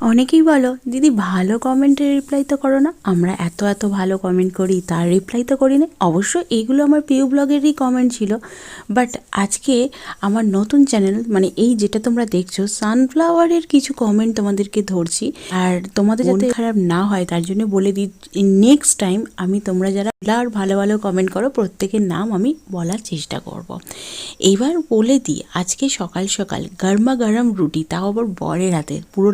অনেকেই বলো দিদি ভালো কমেন্টের রিপ্লাই তো করো না। আমরা এত এত ভালো কমেন্ট করি তার রিপ্লাই তো করি না অবশ্য এইগুলো আমার প্রিয় ব্লগেরই কমেন্ট ছিল। বাট আজকে আমার নতুন চ্যানেল মানে এই যেটা তোমরা দেখছ সানফ্লাওয়ারের কিছু কমেন্ট তোমাদেরকে ধরছি। আর তোমাদের যাতে খারাপ না হয় তার জন্য বলে দিই নেক্সট টাইম আমি তোমরা যারা আর ভালো ভালো কমেন্ট করো প্রত্যেকের নাম আমি বলার চেষ্টা করব। এইবার বলে দিই আজকে সকাল সকাল গরমা গরম রুটি তাও আবার বরের হাতে পুরো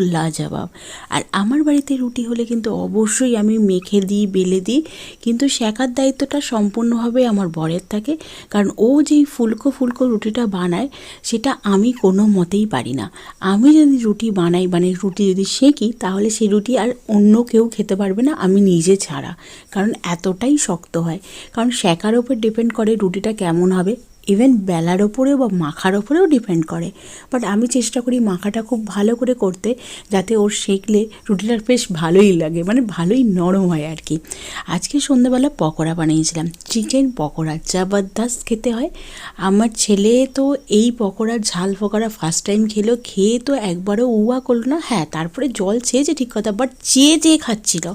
লাজবাব আর আমার বাড়িতে রুটি হলে কিন্তু অবশ্যই আমি মেখে দিই, বেলে দিই। কিন্তু শেখার দায়িত্বটা সম্পূর্ণভাবে আমার বরের থাকে। কারণ ও যেই ফুলকো ফুলকো রুটিটা বানায়, সেটা আমি কোনো মতেই পারি না। আমি যদি রুটি বানাই মানে রুটি যদি সেঁকি, তাহলে সেই রুটি আর অন্য কেউ খেতে পারবে না, আমি নিজে ছাড়া। কারণ এতটাই শক্ত হয়। কারণ শেখার ওপর ডিপেন্ড করে রুটিটা কেমন হবে। ইভেন বেলার ওপরেও বা মাখার ওপরেও ডিপেন্ড করে। বাট আমি চেষ্টা করি মাখাটা খুব ভালো করে করতে, যাতে ওর সেঁকলে রুটিটা বেশ ভালোই লাগে মানে ভালোই নরম হয় আর কি। আজকে সন্ধ্যেবেলা পকোড়া বানিয়েছিলাম। চিকেন পকোড়া, জবরদস্ত খেতে হয়। আমার ছেলে তো এই পকোড়ার ঝাল পকোড়া ফার্স্ট টাইম খেলো, খেয়ে তো একবারও উয়া করল না। হ্যাঁ তারপরে জল চেয়েছে ঠিক কথা বাট চেয়ে চেয়ে খাচ্ছিল।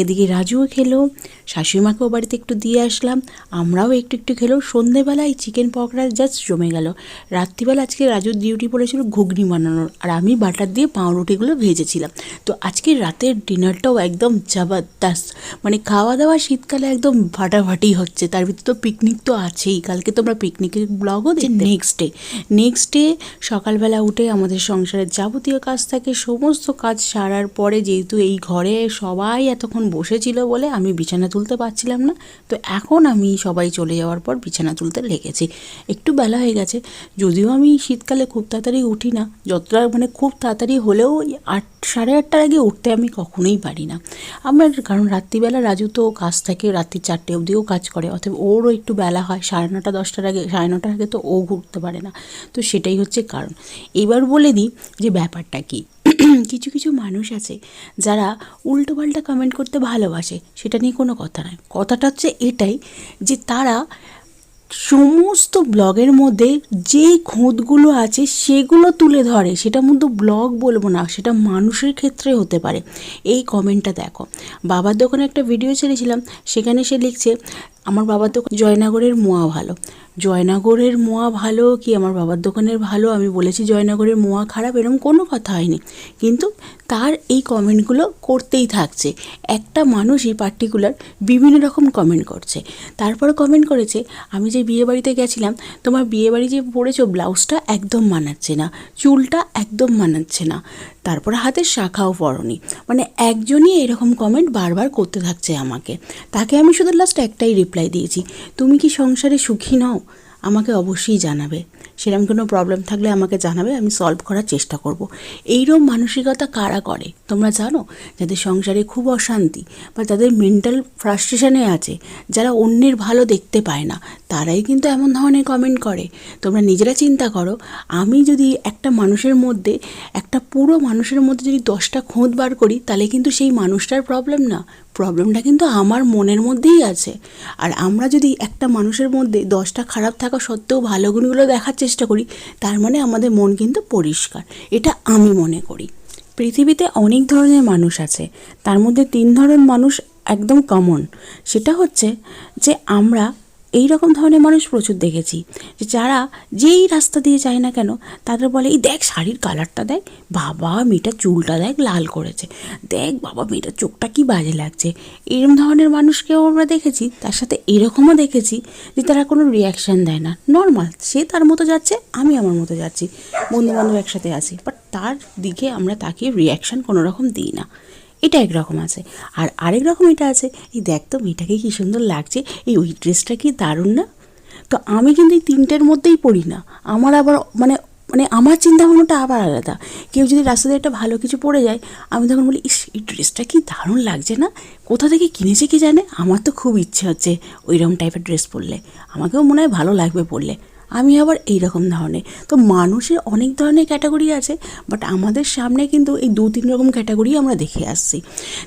এদিকে রাজুও খেলো শাশুড়িমাকেও বাড়িতে একটু দিয়ে আসলাম আমরাও একটু একটু খেলো। সন্ধেবেলায় চিকেন পকোড়া জাস্ট জমে গেল। রাত্রিবেলা আজকে রাজুর ডিউটি পড়েছিল ঘুগনি বানানোর আর আমি বাটার দিয়ে পাউরুটিগুলো ভেজেছিলাম। তো আজকে রাতের ডিনারটাও একদম জবরদস্ত মানে খাওয়া দাওয়া শীতকালে একদম ফাটাফাটি হচ্ছে তার ভিতরে তো পিকনিক তো আছেই। কালকে তোমরা পিকনিকের ব্লগও যে নেক্সট ডে নেক্সট ডে সকালবেলা উঠে আমাদের সংসারের যাবতীয় কাজ থাকে সমস্ত কাজ সারার পরে যেহেতু এই ঘরে সবাই এতক্ষণ বসেছিল বলে আমি বিছানা তুলতে পারছিলাম না। তো এখন আমি সবাই চলে যাওয়ার পর বিছানা তুলতে লেগেছি। একটু বেলা হয়ে গেছে। যদিও আমি শীতকালে খুব তাড়াতাড়ি উঠি না, যতটা মানে খুব তাড়াতাড়ি হলেও আট, সাড়ে আটটার আগে উঠতে আমি কখনোই পারি না। আমার কারণ রাত্রিবেলা রাজু তো কাজ থাকে, রাত্রি চারটে অবধিও কাজ করে, অতএব ওরও একটু বেলা হয়। সাড়ে নটা, দশটার আগে, সাড়ে নটার আগে তো ও ঘুরতে পারে না। তো সেটাই হচ্ছে কারণ। এবার বলে দিই যে ব্যাপারটা কী? কিছু কিছু মানুষ আছে যারা উল্টোপাল্টা কমেন্ট করতে ভালোবাসে, সেটা নিয়ে কোনো কথা নয়। কথাটা হচ্ছে এটাই যে তারা সমস্ত ব্লগের মধ্যে যেই খুঁতগুলো আছে সেগুলো তুলে ধরে। সেটা মধ্যে ব্লগ বলব না, সেটা মানুষের ক্ষেত্রে হতে পারে। এই কমেন্টটা দেখো। বাবার দোকানে একটা ভিডিও ছেড়েছিলাম, সেখানে সে লিখছে আমার বাবার দোকান জয়নগরের মোয়া ভালো। জয়নগরের মোয়া ভালো কি আমার বাবার দোকানের ভালো? আমি বলেছি জয়নগরের মোয়া খারাপ, এরকম কোনো কথা হয়নি। কিন্তু তার এই কমেন্টগুলো করতেই থাকছে। একটা মানুষই পার্টিকুলার বিভিন্ন রকম কমেন্ট করছে। তারপরে কমেন্ট করেছে, আমি যে বিয়ে বাড়িতে গেছিলাম, তোমার বিয়ে বাড়ি যে পরেছো, ব্লাউজটা একদম মানাচ্ছে না, চুলটা একদম মানাচ্ছে না। তারপরে হাতের শাখাও পরনি মানে একজনই এরকম কমেন্ট বারবার করতে থাকছে আমাকে। তাকে আমি শুধু লাস্ট একটাই রিপ্লাই দিয়েছি। তুমি কি সংসারে সুখী নও? আমাকে অবশ্যই জানাবে। সেরকম কোনো প্রবলেম থাকলে আমাকে জানাবে, আমি সলভ করার চেষ্টা করব। এইরকম মানসিকতা কারা করে? তোমরা জানো? যাদের সংসারে খুব অশান্তি বা যাদের মেন্টাল ফ্রাস্ট্রেশনে আছে, যারা অন্যের ভালো দেখতে পায় না, তারাই কিন্তু এমন ধরনের কমেন্ট করে। তোমরা নিজেরা চিন্তা করো, আমি যদি একটা মানুষের মধ্যে, একটা পুরো মানুষের মধ্যে যদি দশটা খোঁত বার করি, তাহলে কিন্তু সেই মানুষটার প্রবলেম না। প্রবলেমটা কিন্তু আমার মনের মধ্যেই আছে। আর আমরা যদি একটা মানুষের মধ্যে দশটা খারাপ থাকা সত্ত্বেও ভালো গুণগুলো দেখার চেষ্টা করি, তার মানে আমাদের মন কিন্তু পরিষ্কার। এটা আমি মনে করি। পৃথিবীতে অনেক ধরনের মানুষ আছে, তার মধ্যে তিন ধরনের মানুষ একদম কমন সেটা হচ্ছে যে আমরা এই রকম ধরনের মানুষ প্রচুর দেখেছি, যে যারা যেই রাস্তা দিয়ে যায় না কেন, তাদের বলে, এই দেখ শাড়ির কালারটা দেখ, বাবা মেয়েটার চুলটা দেখ লাল করেছে, দেখ বাবা মেয়েটার চোখটা কি বাজে লাগছে। এরকম ধরনের মানুষকেও আমরা দেখেছি, তার সাথে এরকমও দেখেছি, যে তারা কোনো রিয়াকশান দেয় না। নর্মাল সে তার মতো যাচ্ছে, আমি আমার মতো যাচ্ছি। বন্ধু বান্ধব একসাথে আছি বাট তার দিকে আমরা তাকে রিয়াকশান কোনো রকম দিই না। এটা একরকম আছে। আর আরেক রকম এটা আছে, এই দেখ তো মেয়েটাকে কী সুন্দর লাগছে, এই ওই ড্রেসটা কি দারুণ না? তো আমি কিন্তু এই তিনটের মধ্যেই পড়ি না। আমার আবার মানে মানে আমার চিন্তা ভাবনাটা আবার আলাদা। কেউ যদি রাস্তাতে একটা ভালো কিছু পড়ে যায়, আমি তখন বলি, ইস, এই ড্রেসটা কি দারুণ লাগছে না? কোথা থেকে কিনেছে কি জানে? আমার তো খুব ইচ্ছে হচ্ছে ওইরকম টাইপের ড্রেস পরলে। আমাকেও মনে হয় ভালো লাগবে পরলে। আমি আবার এই রকম ধরনের। তো মানুষের অনেক ধরনের ক্যাটাগরি আছে বাট আমাদের সামনে কিন্তু এই দু তিন রকম ক্যাটাগরি আমরা দেখে আসছি।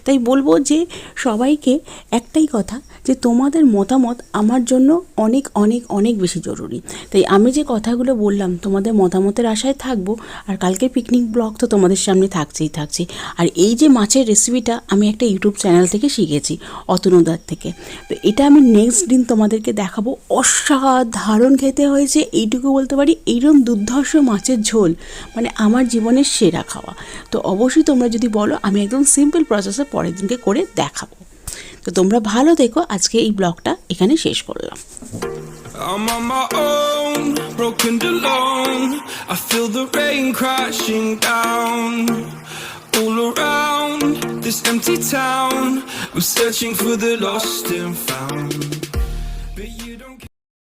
তাই বলব যে সবাইকে একটাই কথা, যে তোমাদের মতামত আমার জন্য অনেক অনেক অনেক বেশি জরুরি। তাই আমি যে কথাগুলো বললাম, তোমাদের মতামতের আশায় থাকব, আর কালকে পিকনিক ব্লগ তো তোমাদের সামনে থাকছেই থাকছে আর এই যে মাছের রেসিপিটা আমি একটা ইউটিউব চ্যানেল থেকে শিখেছি, অতনুদার থেকে। তো এটা আমি নেক্সট দিন তোমাদেরকে দেখাবো। অসাধারণ খেতে হয়েছে। এইটুকু বলতে পারি এইরকম দুর্ধর্ষ মাছের ঝোল মানে আমার জীবনের সেরা খাওয়া তো অবশ্যই তোমরা যদি বলো আমি একদম সিম্পল প্রসেসে পরের দিনকে করে দেখাবো তো তোমরা ভালো দেখো আজকে এই ব্লগটা এখানে শেষ করলাম I'm on my own, broken alone. I feel the rain crashing down all around this empty town. I'm searching for the lost and found.